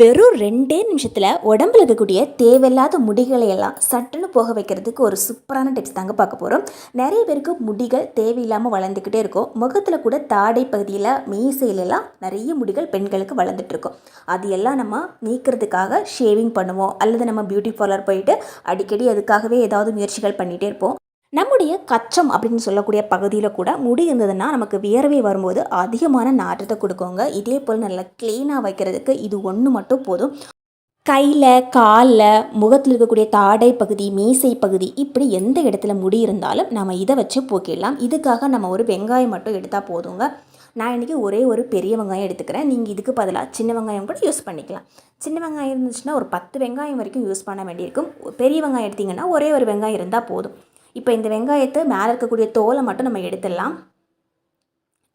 வெறும் ரெண்டே நிமிஷத்தில் உடம்புல இருக்கக்கூடிய தேவையில்லாத முடிகளை எல்லாம் சட்டுன்னு போக வைக்கிறதுக்கு ஒரு சூப்பரான டிப்ஸ் தாங்க பார்க்க போகிறோம் நிறைய பேருக்கு முடிகள் தேவையில்லாமல் வளர்ந்துக்கிட்டே இருக்கும். முகத்தில் கூட தாடை பகுதியில் மீசையிலெல்லாம் நிறைய முடிகள் பெண்களுக்கு வளர்ந்துட்டுருக்கும் அது எல்லாம் நம்ம நீக்கிறதுக்காக ஷேவிங் பண்ணுவோம். அல்லது நம்ம பியூட்டி பார்லர் போயிட்டு அடிக்கடி அதுக்காகவே ஏதாவது முயற்சிகள் பண்ணிகிட்டே இருப்போம். நம்முடைய கச்சம் அப்படின்னு சொல்லக்கூடிய பகுதியில் கூட முடி இருந்ததுன்னா நமக்கு வியர்வை வரும்போது அதிகமான நாற்றத்தை கொடுக்குங்க. இதே போல் நல்லா க்ளீனாக வைக்கிறதுக்கு இது ஒன்று மட்டும் போதும். கையில் காலில் முகத்தில் இருக்கக்கூடிய தாடை பகுதி மீசை பகுதி இப்படி எந்த இடத்துல முடி இருந்தாலும் நம்ம இதை வச்சு போக்கிடலாம். இதுக்காக நம்ம ஒரு வெங்காயம் மட்டும் எடுத்தால் போதுங்க. நான் இன்றைக்கி ஒரே ஒரு பெரிய வெங்காயம் எடுத்துக்கிறேன். நீங்கள் இதுக்கு பதிலாக சின்ன வெங்காயம் கூட யூஸ் பண்ணிக்கலாம். சின்ன வெங்காயம் இருந்துச்சுன்னா ஒரு பத்து வெங்காயம் வரைக்கும் யூஸ் பண்ண வேண்டியிருக்கும். பெரிய வெங்காயம் எடுத்திங்கன்னா ஒரே ஒரு வெங்காயம் இருந்தால் போதும். இப்போ இந்த வெங்காயத்தை மேலே இருக்கக்கூடிய தோலை மட்டும் நம்ம எடுத்துடலாம்.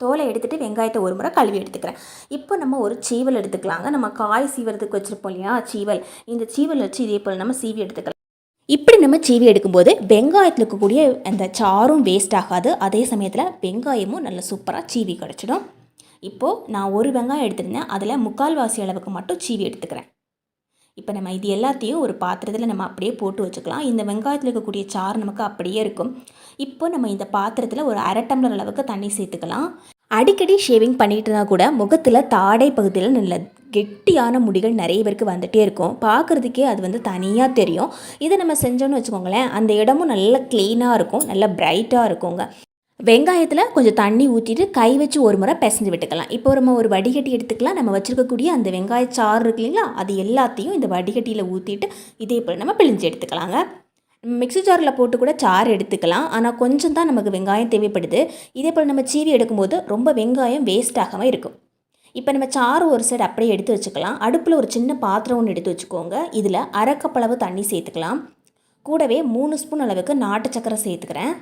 தோலை எடுத்துகிட்டு வெங்காயத்தை ஒரு முறை கழுவி எடுத்துக்கிறேன். இப்போ நம்ம ஒரு சீவல் எடுத்துக்கலாங்க. நம்ம காய் சீவறதுக்கு வச்சுருப்போம் இல்லையா? சீவல். இந்த சீவல் வச்சு இதே போல் நம்ம சீவி எடுத்துக்கலாம். இப்படி நம்ம சீவி எடுக்கும்போது வெங்காயத்தில் இருக்கக்கூடிய அந்த சாரும் வேஸ்ட் ஆகாது. அதே சமயத்தில் வெங்காயமும் நல்ல சூப்பராக சீவி கிடச்சிடும். இப்போது நான் ஒரு வெங்காயம் எடுத்திருந்தேன். அதில் முக்கால்வாசி அளவுக்கு மட்டும் சீவி எடுத்துக்கிறேன். இப்போ நம்ம இது எல்லாத்தையும் ஒரு பாத்திரத்தில் நம்ம அப்படியே போட்டு வச்சுக்கலாம். இந்த வெங்காயத்தில் இருக்கக்கூடிய சாறு நமக்கு அப்படியே இருக்கும். இப்போ நம்ம இந்த பாத்திரத்தில் ஒரு அரை டம்ளர் அளவுக்கு தண்ணி சேர்த்துக்கலாம். அடிக்கடி ஷேவிங் பண்ணிட்டு இருந்தால் கூட முகத்தில் தாடை பகுதியில் நல்ல கெட்டியான முடிகள் நிறைய பேருக்கு வந்துகிட்டே இருக்கும். பார்க்குறதுக்கே அது வந்து தனியாக தெரியும். இதை நம்ம செஞ்சோன்னு வச்சுக்கோங்களேன் அந்த இடமும் நல்லா க்ளீனாக இருக்கும் நல்லா பிரைட்டாக இருக்குங்க. வெங்காயத்தில் கொஞ்சம் தண்ணி ஊற்றிட்டு கை வச்சு ஒரு முறை பிசைஞ்சு விட்டுக்கலாம். இப்போ நம்ம ஒரு வடிகட்டி எடுத்துக்கலாம். நம்ம வச்சுருக்கக்கூடிய அந்த வெங்காய சாறு இருக்கு இல்லைங்களா? அது எல்லாத்தையும் இந்த வடிகட்டியில் ஊற்றிட்டு இதே போல் நம்ம பிழிஞ்சு எடுத்துக்கலாங்க. மிக்ஸி ஜாரில் போட்டு கூட சாறு எடுத்துக்கலாம். ஆனால் கொஞ்சம் தான் நமக்கு வெங்காயம் தேவைப்படுது. இதே போல் நம்ம சீவி எடுக்கும்போது ரொம்ப வெங்காயம் வேஸ்ட் ஆகாமல் இருக்கும். இப்போ நம்ம சாறு ஒரு சைடு அப்படியே எடுத்து வச்சுக்கலாம். அடுப்பில் ஒரு சின்ன பாத்திரம் ஒன்று எடுத்து வச்சுக்கோங்க. இதில் அரைக்கப்பளவு தண்ணி சேர்த்துக்கலாம். கூடவே மூணு ஸ்பூன் அளவுக்கு நாட்டு சக்கரை சேர்த்துக்கிறேன்.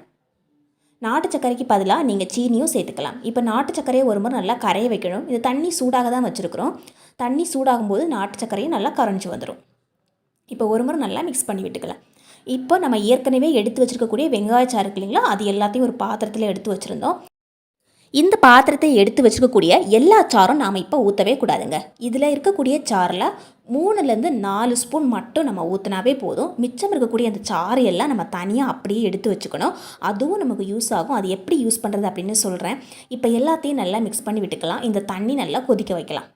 நாட்டு சர்க்கரைக்கு பதிலாக நீங்கள் சீனியும் சேர்த்துக்கலாம். இப்போ நாட்டு சர்க்கரையை ஒரு முறை நல்லா கரைய வைக்கணும். இது தண்ணி சூடாக தான் வச்சுருக்குறோம். தண்ணி சூடாகும்போது நாட்டு சர்க்கரையும் நல்லா கரைஞ்சி வந்துடும் இப்போ ஒரு முறை நல்லா மிக்ஸ் பண்ணி விட்டுக்கலாம். இப்போ நம்ம ஏற்கனவே எடுத்து வச்சுருக்கக்கூடிய வெங்காயச்சாறு இருக்கு இல்லைங்களா அது எல்லாத்தையும் ஒரு பாத்திரத்தில் எடுத்து வச்சுருந்தோம். இந்த பாத்திரத்தை எடுத்து வச்சுக்கக்கூடிய எல்லா சாரும் நாம் இப்போ ஊற்றவே கூடாதுங்க. இதில் இருக்கக்கூடிய சாறில் மூணுலேருந்து நாலு ஸ்பூன் மட்டும் நம்ம ஊற்றினாவே போதும். மிச்சம் இருக்கக்கூடிய அந்த சாறு எல்லாம் நம்ம தனியாக அப்படியே எடுத்து வச்சுக்கணும். அதுவும் நமக்கு யூஸ் ஆகும். அது எப்படி யூஸ் பண்ணுறது அப்படின்னு சொல்கிறேன் இப்போ எல்லாத்தையும் நல்லா மிக்ஸ் பண்ணி விட்டுக்கலாம். இந்த தண்ணி நல்லா கொதிக்க வைக்கலாம்.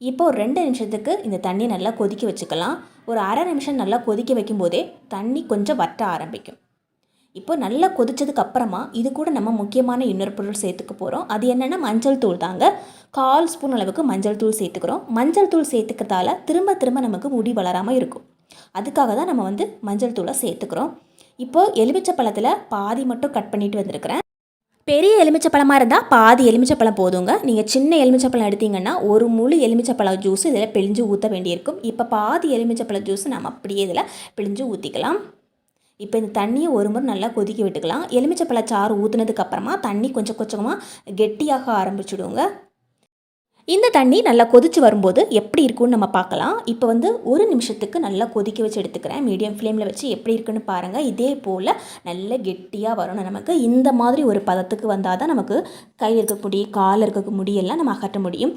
இப்போ ஒரு ரெண்டு நிமிஷத்துக்கு இந்த தண்ணியை நல்லா கொதிக்க வச்சுக்கலாம். ஒரு அரை நிமிஷம் நல்லா கொதிக்க வைக்கும்போதே தண்ணி கொஞ்சம் வற்ற ஆரம்பிக்கும். இப்போ நல்லா கொதிச்சதுக்கு அப்புறமா இது கூட நம்ம முக்கியமான இன்னொரு பொருள் சேர்த்துக்க போகிறோம் அது என்னென்னா மஞ்சள் தூள் தாங்க. கால் ஸ்பூன் அளவுக்கு மஞ்சள் தூள் சேர்த்துக்கிறோம். மஞ்சள் தூள் சேர்த்துக்கிறதால திரும்ப திரும்ப நமக்கு முடி வளராமல் இருக்கும். அதுக்காக தான் நம்ம வந்து மஞ்சள் தூளை சேர்த்துக்கிறோம். இப்போது எலுமிச்சை பழத்தில் பாதி மட்டும் கட் பண்ணிட்டு வந்திருக்கிறேன். பெரிய எலுமிச்சப்பழமாக இருந்தால் பாதி எலுமிச்சப்பழம் போதுங்க. நீங்கள் சின்ன எலுமிச்சப்பழம் எடுத்தீங்கன்னா ஒரு முழு எலுமிச்சப்பழம் ஜூஸ் இதில் பிழிஞ்சு ஊற்ற வேண்டியிருக்கும். இப்போ பாதி எலுமிச்சப்பழம் ஜூஸ் நம்ம அப்படியே இதில் பிழிஞ்சு ஊற்றிக்கலாம் இப்போ இந்த தண்ணியை ஒரு முறை நல்லா கொதிக்க விட்டுக்கலாம். எலுமிச்சப்பழ சாறு ஊற்றுனதுக்கப்புறமா தண்ணி கொஞ்சம் கொஞ்சமாக கெட்டியாக ஆரம்பிச்சுடுவோங்க இந்த தண்ணி நல்லா கொதிச்சு வரும்போது எப்படி இருக்குன்னு நம்ம பார்க்கலாம். இப்போ வந்து ஒரு நிமிஷத்துக்கு நல்லா கொதிக்க வச்சு எடுத்துக்கிறேன். மீடியம் ஃப்ளேமில் வச்சு எப்படி இருக்குன்னு பாருங்கள் இதே போல் நல்ல கெட்டியாக வரணும் நமக்கு. இந்த மாதிரி ஒரு பதத்துக்கு வந்தால் தான் நமக்கு கையில் இருக்கக்கூடிய காலில் இருக்கக்கூடிய முடியெல்லாம் நம்ம அகற்ற முடியும்.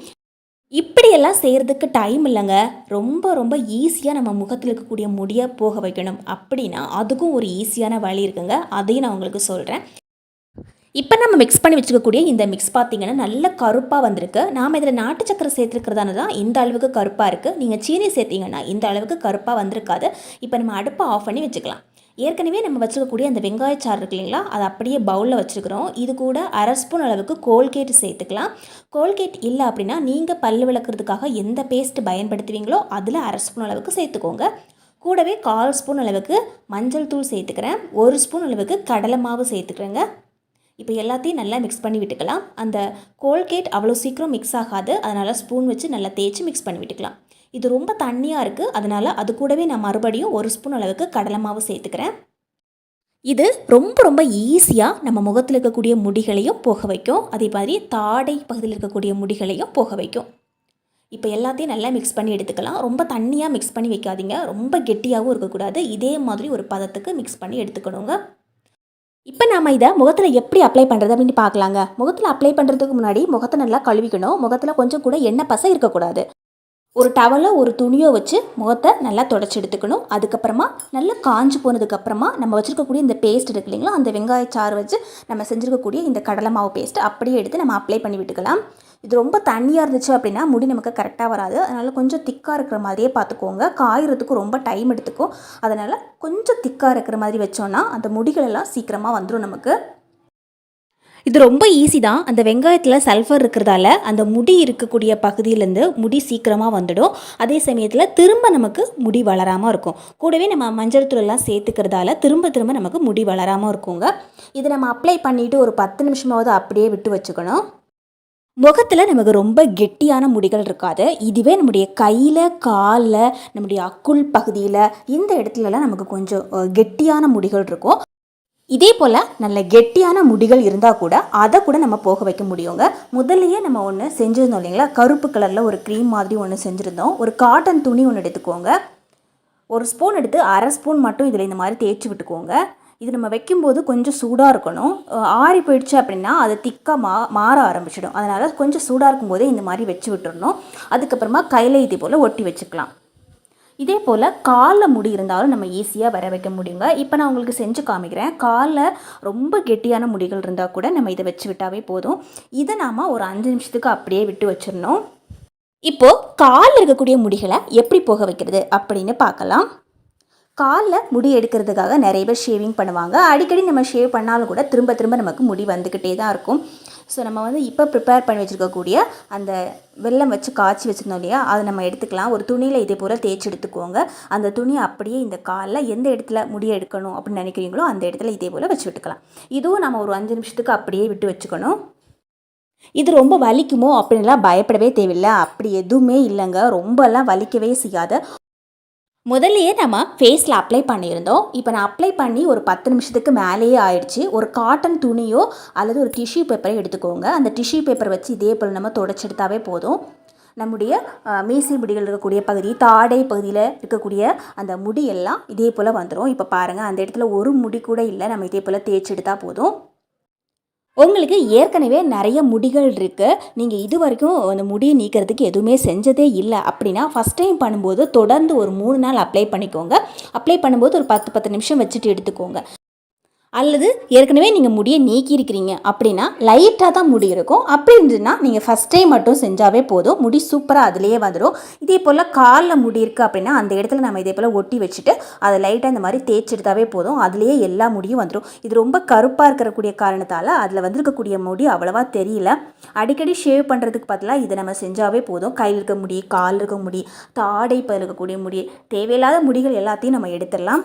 இப்படியெல்லாம் செய்கிறதுக்கு டைம் இல்லைங்க. ரொம்ப ரொம்ப ஈஸியாக நம்ம முகத்தில் இருக்கக்கூடிய முடியை போக வைக்கணும். அப்படின்னா அதுக்கும் ஒரு ஈஸியான வழி இருக்குங்க. அதையும் நான் உங்களுக்கு சொல்கிறேன் இப்போ நம்ம மிக்ஸ் பண்ணி வச்சுக்கக்கூடிய இந்த மிக்ஸ் பார்த்தீங்கன்னா நல்ல கருப்பாக வந்திருக்கு. நாம் இதில் நாட்டு சக்கரை சேர்த்துருக்கிறதான தான் இந்த அளவுக்கு கருப்பாக இருக்குது நீங்கள் சீனி சேர்த்திங்கன்னா இந்த அளவுக்கு கருப்பாக வந்திருக்காது. இப்போ நம்ம அடுப்பை ஆஃப் பண்ணி வச்சுக்கலாம். ஏற்கனவே நம்ம வச்சுக்கக்கூடிய அந்த வெங்காயச்சாறு இருக்கு இல்லைங்களா? அதை அப்படியே பவுலில் வச்சுருக்கிறோம். இது கூட அரை ஸ்பூன் அளவுக்கு கோல்கேட் சேர்த்துக்கலாம். கோல்கேட் இல்லை அப்படின்னா நீங்கள் பல் விளக்குறதுக்காக எந்த பேஸ்ட் பயன்படுத்துவீங்களோ அதில் அரை ஸ்பூன் அளவுக்கு சேர்த்துக்கோங்க. கூடவே கால் ஸ்பூன் அளவுக்கு மஞ்சள் தூள் சேர்த்துக்கிறேன். ஒரு ஸ்பூன் அளவுக்கு கடலை மாவு சேர்த்துக்கிறேங்க. இப்போ எல்லாத்தையும் நல்லா மிக்ஸ் பண்ணி விட்டுக்கலாம். அந்த கோல்கேட் அவ்வளோ சீக்கிரம் மிக்ஸ் ஆகாது. அதனால் ஸ்பூன் வச்சு நல்லா தேய்ச்சி மிக்ஸ் பண்ணி விட்டுக்கலாம். இது ரொம்ப தண்ணியாக இருக்குது அதனால் அது கூடவே நான் மறுபடியும் ஒரு ஸ்பூன் அளவுக்கு கடலை மாவு சேர்த்துக்கிறேன். இது ரொம்ப ரொம்ப ஈஸியாக நம்ம முகத்தில் இருக்கக்கூடிய முடிகளையும் போக வைக்கும். அதே மாதிரி தாடை பகுதியில் இருக்கக்கூடிய முடிகளையும் போக வைக்கும். இப்போ எல்லாத்தையும் நல்லா மிக்ஸ் பண்ணி எடுத்துக்கலாம். ரொம்ப தண்ணியாக மிக்ஸ் பண்ணி வைக்காதீங்க. ரொம்ப கெட்டியாகவும் இருக்கக்கூடாது. இதே மாதிரி ஒரு பதத்துக்கு மிக்ஸ் பண்ணி எடுத்துக்கணுங்க. இப்போ நம்ம இதை முகத்தில் எப்படி அப்ளை பண்ணுறது அப்படின்னு பார்க்கலாங்க. முகத்தில் அப்ளை பண்ணுறதுக்கு முன்னாடி முகத்தை நல்லா கழுவிக்கணும். முகத்தில் கொஞ்சம் கூட எண்ணெய் பசை இருக்கக்கூடாது. ஒரு டவலோ ஒரு துணியோ வச்சு முகத்தை நல்லா தொடச்சி எடுத்துக்கணும். அதுக்கப்புறமா நல்லா காஞ்சு போனதுக்கப்புறமா நம்ம வச்சுருக்கக்கூடிய இந்த பேஸ்ட் இருக்கு இல்லைங்களா? அந்த வெங்காய சாறு வச்சு நம்ம செஞ்சுருக்கக்கூடிய இந்த கடலை மாவு பேஸ்ட் அப்படியே எடுத்து நம்ம அப்ளை பண்ணி விட்டுக்கலாம். இது ரொம்ப தண்ணியாக இருந்துச்சு அப்படின்னா முடி நமக்கு கரெக்டாக வராது. அதனால் கொஞ்சம் திக்காக இருக்கிற மாதிரியே பார்த்துக்கோங்க. காயறதுக்கு ரொம்ப டைம் எடுத்துக்கும். அதனால் கொஞ்சம் திக்காக இருக்கிற மாதிரி வச்சோன்னா அந்த முடிகள் எல்லாம் சீக்கிரமாக வந்துடும் நமக்கு. இது ரொம்ப ஈஸி தான். அந்த வெங்காயத்தில் சல்ஃபர் இருக்கிறதால அந்த முடி இருக்கக்கூடிய பகுதியிலேருந்து முடி சீக்கிரமாக வந்துடும். அதே சமயத்தில் திரும்ப நமக்கு முடி வளராமல் இருக்கும். கூடவே நம்ம மஞ்சள் தூளெல்லாம் சேர்த்துக்கிறதால திரும்ப திரும்ப நமக்கு முடி வளராமல் இருக்குங்க. இதை நம்ம அப்ளை பண்ணிவிட்டு ஒரு பத்து நிமிஷமாவது அப்படியே விட்டு வச்சுக்கணும். முகத்தில் நமக்கு ரொம்ப கெட்டியான முடிகள் இருக்காது. இதுவே நம்முடைய கையில் காலில் நம்முடைய அக்குள் பகுதியில் இந்த இடத்துலலாம் நமக்கு கொஞ்சம் கெட்டியான முடிகள் இருக்கும். இதே போல் நல்ல கெட்டியான முடிகள் இருந்தால் கூட அதை கூட நம்ம போக வைக்க முடியுங்க. முதல்லையே நம்ம ஒன்று செஞ்சுருந்தோம் இல்லைங்களா? கருப்பு கலரில் ஒரு க்ரீம் மாதிரி ஒன்று செஞ்சுருந்தோம். ஒரு காட்டன் துணி ஒன்று எடுத்துக்கோங்க. ஒரு ஸ்பூன் எடுத்து அரை ஸ்பூன் மட்டும் இதில் இந்த மாதிரி தேய்ச்சி விட்டுக்கோங்க. இது நம்ம வைக்கும்போது கொஞ்சம் சூடாக இருக்கணும். ஆறி போயிடுச்சு அப்படின்னா அது திக்காக மா மாற ஆரம்பிச்சிடும். அதனால் கொஞ்சம் சூடாக இருக்கும்போதே இந்த மாதிரி வச்சு விட்டுறணும். அதுக்கப்புறமா கையில் இதே போல் ஒட்டி வச்சுக்கலாம். இதே போல் காலில் முடி இருந்தாலும் நம்ம ஈஸியாக வர வைக்க முடியுங்க. இப்போ நான் உங்களுக்கு செஞ்சு காமிக்கிறேன். காலில் ரொம்ப கெட்டியான முடிகள் இருந்தால் கூட நம்ம இதை வச்சு விட்டாவே போதும். இதை நாம் ஒரு அஞ்சு நிமிஷத்துக்கு அப்படியே விட்டு வச்சிடணும். இப்போது காலில் இருக்கக்கூடிய முடிகளை எப்படி போக வைக்கிறது அப்படின்னு பார்க்கலாம். காலில் முடி எடுக்கிறதுக்காக நிறைய பேர் ஷேவிங் பண்ணுவாங்க. அடிக்கடி நம்ம ஷேவ் பண்ணாலும் கூட திரும்ப திரும்ப நமக்கு முடி வந்துக்கிட்டே தான் இருக்கும். ஸோ நம்ம வந்து இப்போ ப்ரிப்பேர் பண்ணி வச்சுருக்கக்கூடிய அந்த வெல்லம் வச்சு காய்ச்சி வச்சுருந்தோம் இல்லையா? அதை நம்ம எடுத்துக்கலாம். ஒரு துணியில் இதே போல் தேய்ச்சி எடுத்துக்கோங்க. அந்த துணியை அப்படியே இந்த காலில் எந்த இடத்துல முடி எடுக்கணும் அப்படின்னு நினைக்கிறீங்களோ அந்த இடத்துல இதே போல் வச்சு விட்டுக்கலாம். இதுவும் நம்ம ஒரு அஞ்சு நிமிஷத்துக்கு அப்படியே விட்டு வச்சுக்கணும். இது ரொம்ப வலிக்குமோ அப்படின்லாம் பயப்படவே தேவையில்லை. அப்படி எதுவுமே இல்லைங்க. ரொம்பலாம் வலிக்கவே செய்யாத முதல்லையே நம்ம ஃபேஸில் அப்ளை பண்ணியிருந்தோம். இப்போ நான் அப்ளை பண்ணி ஒரு பத்து நிமிஷத்துக்கு மேலேயே ஆயிடுச்சு. ஒரு காட்டன் துணியோ அல்லது ஒரு டிஷ்யூ பேப்பரை எடுத்துக்கோங்க. அந்த டிஷ்யூ பேப்பர் வச்சு இதே போல் நம்ம தொடச்செடுத்தாவே போதும். நம்முடைய மீசை முடிகள் இருக்கக்கூடிய பகுதி தாடை பகுதியில் இருக்கக்கூடிய அந்த முடியெல்லாம் இதே போல் வந்துடும் இப்போ பாருங்கள் அந்த இடத்துல ஒரு முடி கூட இல்லை. நம்ம இதே போல் தேய்ச்சிடுத்தால் போதும். உங்களுக்கு ஏற்கனவே நிறைய முடிகள் இருக்குது நீங்கள் இது வரைக்கும் அந்த முடியை நீக்கிறதுக்கு எதுவுமே செஞ்சதே இல்லை. அப்படின்னா ஃபஸ்ட் டைம் பண்ணும்போது தொடர்ந்து ஒரு மூணு நாள் அப்ளை பண்ணிக்கோங்க. அப்ளை பண்ணும்போது ஒரு பத்து பத்து நிமிஷம் வச்சுட்டு எடுத்துக்கோங்க. அல்லது ஏற்கனவே நீங்கள் முடியை நீக்கியிருக்கிறீங்க அப்படின்னா லைட்டாக தான் முடி இருக்கும். அப்படி இருந்துன்னா நீங்கள் ஃபஸ்ட் டைம் மட்டும் செஞ்சாவே போதும். முடி சூப்பராக அதுலேயே வந்துடும் இதே போல் காலில் முடி இருக்குது அப்படின்னா அந்த இடத்துல நம்ம இதே போல் ஒட்டி வச்சுட்டு அதை லைட்டாக இந்த மாதிரி தேய்ச்சி எடுத்தாவே போதும். அதுலேயே எல்லா முடியும் வந்துடும் இது ரொம்ப கருப்பாக இருக்கக்கூடிய காரணத்தால் அதில் வந்திருக்கக்கூடிய முடி அவ்வளோவா தெரியல. அடிக்கடி ஷேவ் பண்ணுறதுக்கு பதிலாக இதை நம்ம செஞ்சாவே போதும். கையில் இருக்க முடி கால் இருக்க முடி தாடை இப்போ இருக்கக்கூடிய முடி தேவையில்லாத முடிகள் எல்லாத்தையும் நம்ம எடுத்துடலாம்.